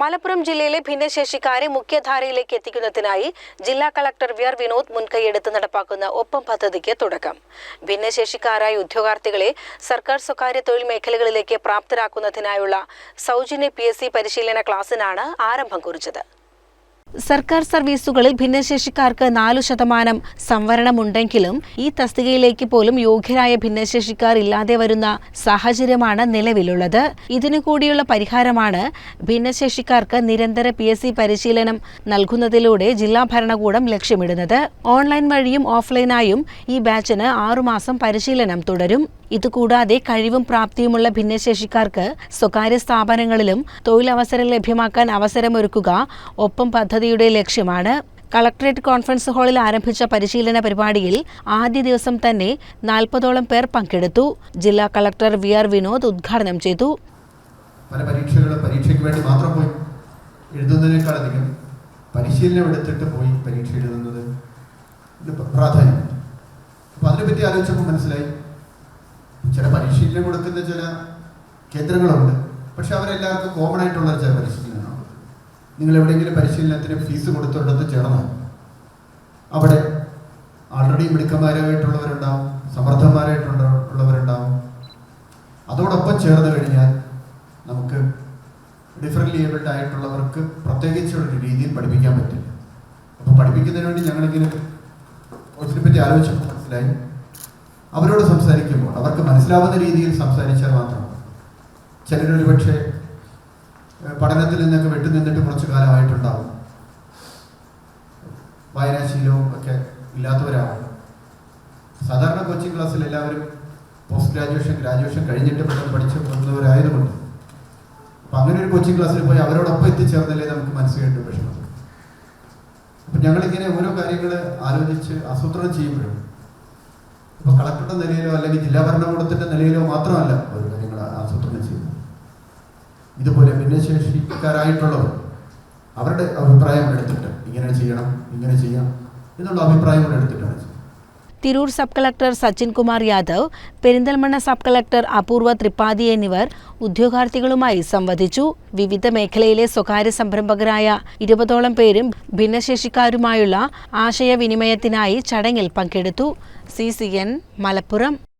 മലപ്പുറം ജില്ലയിലെ ഭിന്നശേഷിക്കാരെ മുഖ്യധാരയിലേക്ക് എത്തിക്കുന്നതിനായി ജില്ലാ കളക്ടർ വി ആർ വിനോദ് മുൻകൈയെടുത്ത് നടപ്പാക്കുന്ന ഒപ്പം പദ്ധതിക്ക് തുടക്കം. ഭിന്നശേഷിക്കാരായ ഉദ്യോഗാർത്ഥികളെ സർക്കാർ സ്വകാര്യ തൊഴിൽ മേഖലകളിലേക്ക് പ്രാപ്തരാക്കുന്നതിനായുള്ള സൗജന്യ പി പരിശീലന ക്ലാസ്സിനാണ് ആരംഭം കുറിച്ചത്. സർക്കാർ സർവീസുകളിൽ ഭിന്നശേഷിക്കാർക്ക് നാലു ശതമാനം സംവരണമുണ്ടെങ്കിലും ഈ തസ്തികയിലേക്ക് പോലും യോഗ്യരായ ഭിന്നശേഷിക്കാർ ഇല്ലാതെ വരുന്ന സാഹചര്യമാണ് നിലവിലുള്ളത്. ഇതിനു കൂടിയുള്ള പരിഹാരമാണ് ഭിന്നശേഷിക്കാർക്ക് നിരന്തര പി എസ് സി പരിശീലനം നൽകുന്നതിലൂടെ ജില്ലാ ഭരണകൂടം ലക്ഷ്യമിടുന്നത്. ഓൺലൈൻ വഴിയും ഓഫ്ലൈനായും ഈ ബാച്ചിന് ആറുമാസം പരിശീലനം തുടരും. ഇതുകൂടാതെ കഴിവും പ്രാപ്തിയുമുള്ള ഭിന്നശേഷിക്കാർക്ക് സ്വകാര്യ സ്ഥാപനങ്ങളിലും തൊഴിലവസരം ലഭ്യമാക്കാൻ അവസരമൊരുക്കുക ഒപ്പം പദ്ധതിയുടെ ലക്ഷ്യമാണ് കളക്ടറേറ്റ് കോൺഫറൻസ് ഹാളിൽ ആരംഭിച്ച പരിശീലന പരിപാടിയിൽ ആദ്യ ദിവസം തന്നെ നാൽപ്പതോളം പേർ പങ്കെടുത്തു. ജില്ലാ കളക്ടർ വി ആർ വിനോദ് ഉദ്ഘാടനം ചെയ്തു. പല പരീക്ഷകളും പരീക്ഷയ്ക്ക് വേണ്ടി മാത്രം പോയി എഴുതുന്നതിനേക്കാളധികം പരിശീലനം എടുത്തിട്ട് പോയി പരീക്ഷ എഴുതുന്നത് പ്രാധാന്യം അപ്പം അതിനെപ്പറ്റി ആലോചിച്ചപ്പോൾ മനസ്സിലായി. ചില പരിശീലനം കൊടുക്കുന്ന ചില കേന്ദ്രങ്ങളുണ്ട്. പക്ഷെ അവരെല്ലാവർക്കും കോമൺ ആയിട്ടുള്ള ചില പരിശീലനമാണ് നിങ്ങൾ എവിടെയെങ്കിലും പരിശീലനത്തിന് ഫീസ് കൊടുത്തുണ്ടെന്ന് ചേർന്നാൽ അവിടെ ആൾറെഡി മിടുക്കന്മാരായിട്ടുള്ളവരുണ്ടാവും സമർത്ഥന്മാരായിട്ടുള്ളവരുണ്ടാവും അതോടൊപ്പം ചേർന്ന് കഴിഞ്ഞാൽ നമുക്ക് ഡിഫറെന്റ് ഏബിൾഡ് ആയിട്ടുള്ളവർക്ക് പ്രത്യേകിച്ച് ഒരു രീതിയിൽ പഠിപ്പിക്കാൻ പറ്റില്ല. അപ്പോൾ പഠിപ്പിക്കുന്നതിന് വേണ്ടി ഞങ്ങളിങ്ങനെ പറ്റി ആലോചിച്ചപ്പോൾ മനസ്സിലായി. അവരോട് സംസാരിക്കുമ്പോൾ അവർക്ക് മനസ്സിലാവുന്ന രീതിയിൽ സംസാരിച്ചാൽ മാത്രം ചിലരൊരു പക്ഷേ പഠനത്തിൽ നിന്നൊക്കെ വിട്ടു നിന്നിട്ട് കുറച്ച് കാലമായിട്ടുണ്ടാവും. വായനാശീലവും ഒക്കെ ഇല്ലാത്തവരാണ് സാധാരണ കോച്ചിങ് ക്ലാസ്സിൽ എല്ലാവരും പോസ്റ്റ് ഗ്രാജുവേഷൻ ഗ്രാജുവേഷൻ കഴിഞ്ഞിട്ട് പെട്ടെന്ന് പഠിച്ചു വന്നവരായതുകൊണ്ട്. അപ്പം അങ്ങനെ ഒരു കോച്ചിങ് ക്ലാസ്സിൽ പോയി അവരോടൊപ്പം എത്തിച്ചേർന്നല്ലേ നമുക്ക് മനസ്സിലായിട്ട് വിഷമം അപ്പം ഞങ്ങളിങ്ങനെ ഓരോ കാര്യങ്ങൾ ആലോചിച്ച് ആസൂത്രണം ചെയ്യുമ്പോഴും ഇപ്പോൾ കളക്ടറുടെ നിലയിലോ അല്ലെങ്കിൽ ജില്ലാ ഭരണകൂടത്തിന്റെ നിലയിലോ മാത്രമല്ല ഓരോ കാര്യങ്ങൾ ആസൂത്രണം ചെയ്യുന്നത് ഇതുപോലെ ഭിന്നശേഷിക്കാരായിട്ടുള്ളവർ അവരുടെ അഭിപ്രായം എടുത്തിട്ട് ഇങ്ങനെ ചെയ്യണം ഇങ്ങനെ ചെയ്യാം എന്നുള്ള അഭിപ്രായം എടുത്തിട്ടാണ് Tirur sub collector Sachin Kumar Yadav Perinthalmanna sub collector Apoorva Tripathi എന്നിവർ ഉദ്യോഗാർത്ഥികളുമായി സംവദിച്ചു. വിവിധ മേഖലയിലെ സ്വകാര്യ സംരംഭകരായ ഇരുപതോളം പേരും ഭിന്നശേഷിക്കാരുമായുള്ള ആശയവിനിമയത്തിനായി ചടങ്ങിൽ പങ്കെടുത്തു. സി മലപ്പുറം.